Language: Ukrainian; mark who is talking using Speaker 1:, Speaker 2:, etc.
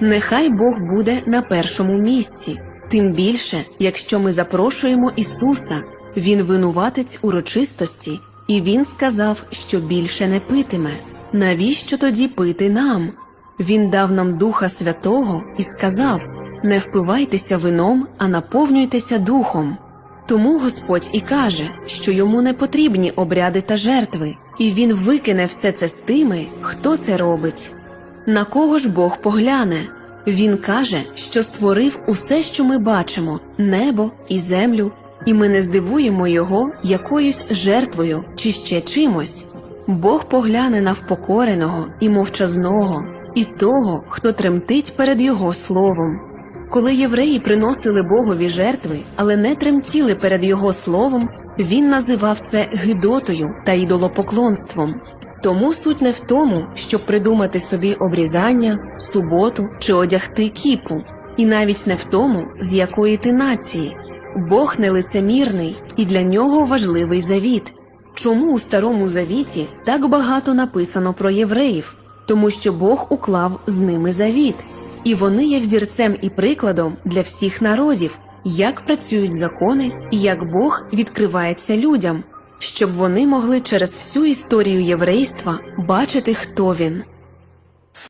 Speaker 1: Нехай Бог буде на першому місці, тим більше, якщо ми запрошуємо Ісуса, Він винуватець урочистості, і Він сказав, що більше не питиме. Навіщо тоді пити нам? Він дав нам Духа Святого і сказав: Не впивайтеся вином, а наповнюйтеся духом. Тому Господь і каже, що йому не потрібні обряди та жертви, і він викине все це з тими, хто це робить. На кого ж Бог погляне? Він каже, що створив усе, що ми бачимо небо і землю, і ми не здивуємо його якоюсь жертвою чи ще чимось. Бог погляне на впокореного і мовчазного, і того, хто тремтить перед його словом. Коли євреї приносили Богові жертви, але не тремтіли перед його словом, він називав це гидотою та ідолопоклонством. Тому суть не в тому, щоб придумати собі обрізання, суботу чи одягти кіпу, і навіть не в тому, з якої ти нації. Бог не лицемірний, і для нього важливий завіт. Чому у старому завіті так багато написано про євреїв? Тому що Бог уклав з ними завіт, і вони є взірцем і прикладом для всіх народів, як працюють закони і як Бог відкривається людям, щоб вони могли через всю історію єврейства бачити, хто він.